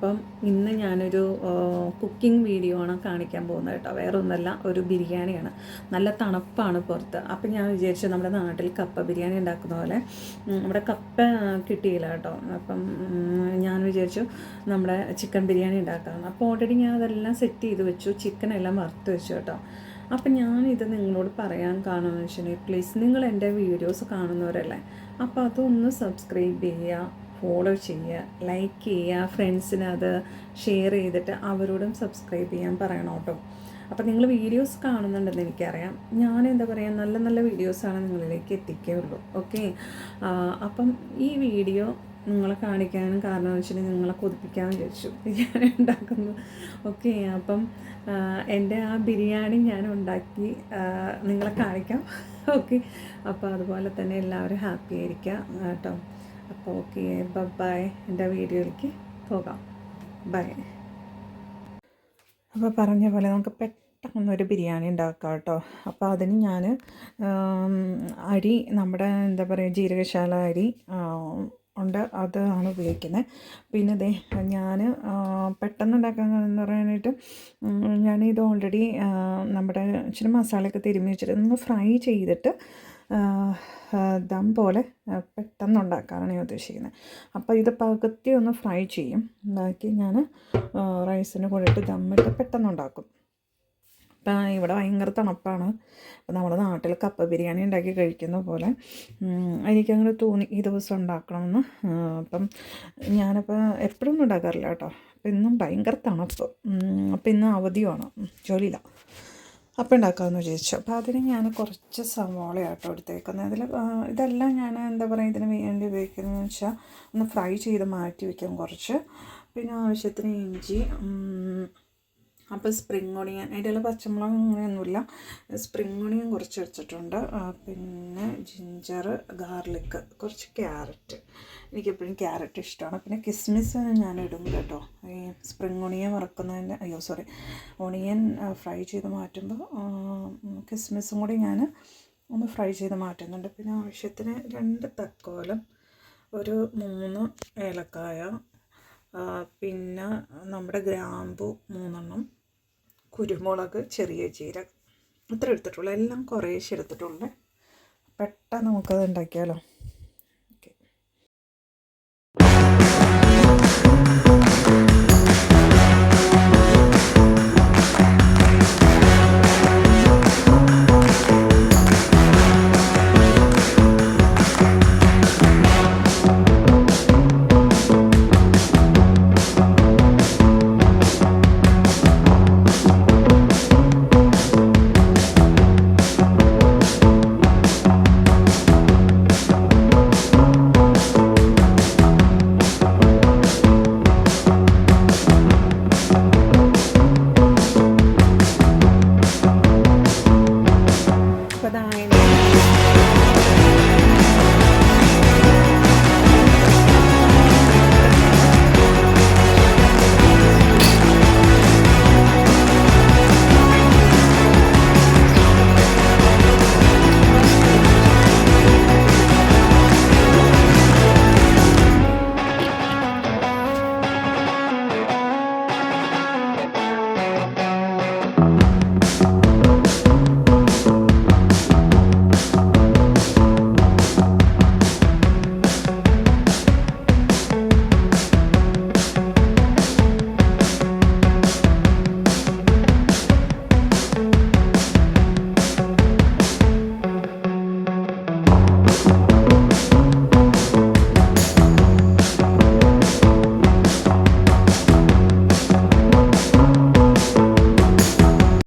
അപ്പം ഇന്ന് ഞാനൊരു കുക്കിംഗ് വീഡിയോ ആണ് കാണിക്കാൻ പോകുന്നത് കേട്ടോ. വേറൊന്നല്ല ഒരു ബിരിയാണിയാണ്. നല്ല തണുപ്പാണ് പുറത്ത്. അപ്പം ഞാൻ വിചാരിച്ചു നമ്മുടെ നാട്ടിൽ കപ്പ ബിരിയാണി ഉണ്ടാക്കുന്ന പോലെ നമ്മുടെ കപ്പ കിട്ടിയില്ല കേട്ടോ. അപ്പം ഞാൻ വിചാരിച്ചു നമ്മുടെ ചിക്കൻ ബിരിയാണി ഉണ്ടാക്കാം അപ്പോൾ ഓൾറെഡി ഞാൻ അതെല്ലാം സെറ്റ് ചെയ്ത് വെച്ചു. ചിക്കൻ എല്ലാം വറുത്ത് വെച്ചു കേട്ടോ. അപ്പം ഞാനിത് നിങ്ങളോട് പറയാൻ കാണുമെന്ന് വെച്ചിട്ടുണ്ടെങ്കിൽ പ്ലീസ് നിങ്ങൾ എന്റെ വീഡിയോസ് കാണുന്നവരല്ലേ അപ്പോൾ അതൊന്ന് സബ്സ്ക്രൈബ് ചെയ്യുക. ഫോളോ ചെയ്യുക ലൈക്ക് ചെയ്യുക ഫ്രണ്ട്സിന് അത് ഷെയർ ചെയ്തിട്ട് അവരോടും സബ്സ്ക്രൈബ് ചെയ്യാൻ പറയണം കേട്ടോ. അപ്പം നിങ്ങൾ വീഡിയോസ് കാണുന്നുണ്ടെന്ന് എനിക്കറിയാം. ഞാൻ എന്താ പറയുക നല്ല നല്ല വീഡിയോസാണ് നിങ്ങളിലേക്ക് എത്തിക്കുകയുള്ളൂ. ഓക്കെ അപ്പം ഈ വീഡിയോ നിങ്ങളെ കാണിക്കാനും കാരണം എന്ന് വെച്ചിട്ടുണ്ടെങ്കിൽ നിങ്ങളെ കൊതിപ്പിക്കാൻ വിചാരിച്ചു. ബിരിയാണി ഉണ്ടാക്കുന്നു. ഓക്കെ അപ്പം എന്റെ ആ ബിരിയാണി ഞാൻ ഉണ്ടാക്കി നിങ്ങളെ കാണിക്കാം. ഓക്കെ അപ്പോൾ അതുപോലെ തന്നെ എല്ലാവരും ഹാപ്പി ആയിരിക്കുക കേട്ടോ. അപ്പോൾ ഓക്കെ ബൈ എന്റെ വീഡിയോയിലേക്ക് പോകാം. ബൈ അപ്പോൾ പറഞ്ഞ പോലെ നമുക്ക് പെട്ടെന്ന് ഒരു ബിരിയാണി ഉണ്ടാക്കാം കേട്ടോ. അപ്പോൾ അതിന് ഞാൻ അരി നമ്മുടെ എന്താ പറയുക ജീരകശാല അരി ഉണ്ട്. അതാണ് ഉപയോഗിക്കുന്നത്. പിന്നെ ദേ ഞാൻ പെട്ടെന്ന് ഉണ്ടാക്കാൻ എന്ന് പറയാനായിട്ട് ഞാനിത് ഓൾറെഡി നമ്മുടെ ഇച്ചിരി മസാലയൊക്കെ തിരുമ്മി വെച്ചിട്ട് ഒന്ന് ഫ്രൈ ചെയ്തിട്ട് ദം പോലെ പെട്ടെന്ന് ഉണ്ടാക്കാനാണ് ഞാൻ ഉദ്ദേശിക്കുന്നത്. അപ്പോൾ ഇത് പകുതി ഒന്ന് ഫ്രൈ ചെയ്യും. ഉണ്ടാക്കി ഞാൻ റൈസിന് കൂടിയിട്ട് ദമ്മിട്ട് പെട്ടെന്ന് ഉണ്ടാക്കും ഇപ്പം ഇവിടെ ഭയങ്കര തണുപ്പാണ്. അപ്പം നമ്മുടെ നാട്ടിൽ കപ്പ ബിരിയാണി ഉണ്ടാക്കി കഴിക്കുന്ന പോലെ എനിക്കങ്ങനെ തോന്നി ഈ ദിവസം ഉണ്ടാക്കണമെന്ന്. അപ്പം ഞാനപ്പോൾ എപ്പോഴും ഉണ്ടാക്കാറില്ല കേട്ടോ. അപ്പം ഇന്നും ഭയങ്കര തണുപ്പ്. അപ്പം ഇന്ന് അവധിയുമാണ് ജോലിയില്ല. അപ്പം ഉണ്ടാക്കാമെന്ന് വിചാരിച്ചു. അപ്പോൾ അതിന് ഞാൻ കുറച്ച് സവോള ആട്ടോ എടുത്തേക്കുന്നത് അതിൽ ഇതെല്ലാം ഞാൻ എന്താ പറയുക ഇതിന് വേണ്ടി ഉപയോഗിക്കുന്നതെന്ന് വെച്ചാൽ ഒന്ന് ഫ്രൈ ചെയ്ത് മാറ്റി വയ്ക്കും കുറച്ച്. പിന്നെ ആവശ്യത്തിന് ഇഞ്ചി അപ്പോൾ സ്പ്രിംഗ് ഓണിയൻ അതിന്റെ പച്ചമുളക് അങ്ങനെയൊന്നുമില്ല. സ്പ്രിങ് ഓണിയൻ കുറച്ച് വെച്ചിട്ടുണ്ട്. പിന്നെ ജിഞ്ചർ ഗാർലിക്ക് കുറച്ച് ക്യാരറ്റ് എനിക്കെപ്പോഴും ക്യാരറ്റ് ഇഷ്ടമാണ്. പിന്നെ കിസ്മിസ് ഞാൻ ഇടും കേട്ടോ. ഈ സ്പ്രിങ് ഓണിയൻ വറക്കുന്നതിന്റെ അയ്യോ സോറി ഓണിയൻ ഫ്രൈ ചെയ്ത് മാറ്റുമ്പോൾ കിസ്മിസും കൂടി ഞാൻ ഒന്ന് ഫ്രൈ ചെയ്ത് മാറ്റുന്നുണ്ട്. പിന്നെ ആവശ്യത്തിന് രണ്ട് തക്കോലം ഒരു മൂന്ന് ഏലക്കായ പിന്നെ നമ്മുടെ ഗ്രാമ്പു മൂന്നെണ്ണം കുരുമുളക് ചെറിയ ജീരകം ഇത്ര എടുത്തിട്ടുള്ളൂ. എല്ലാം കുറേശ്ശെ എടുത്തിട്ടുള്ളൂ. പെട്ടെന്ന് നമുക്കത് ഉണ്ടാക്കിയാലോ? Bye.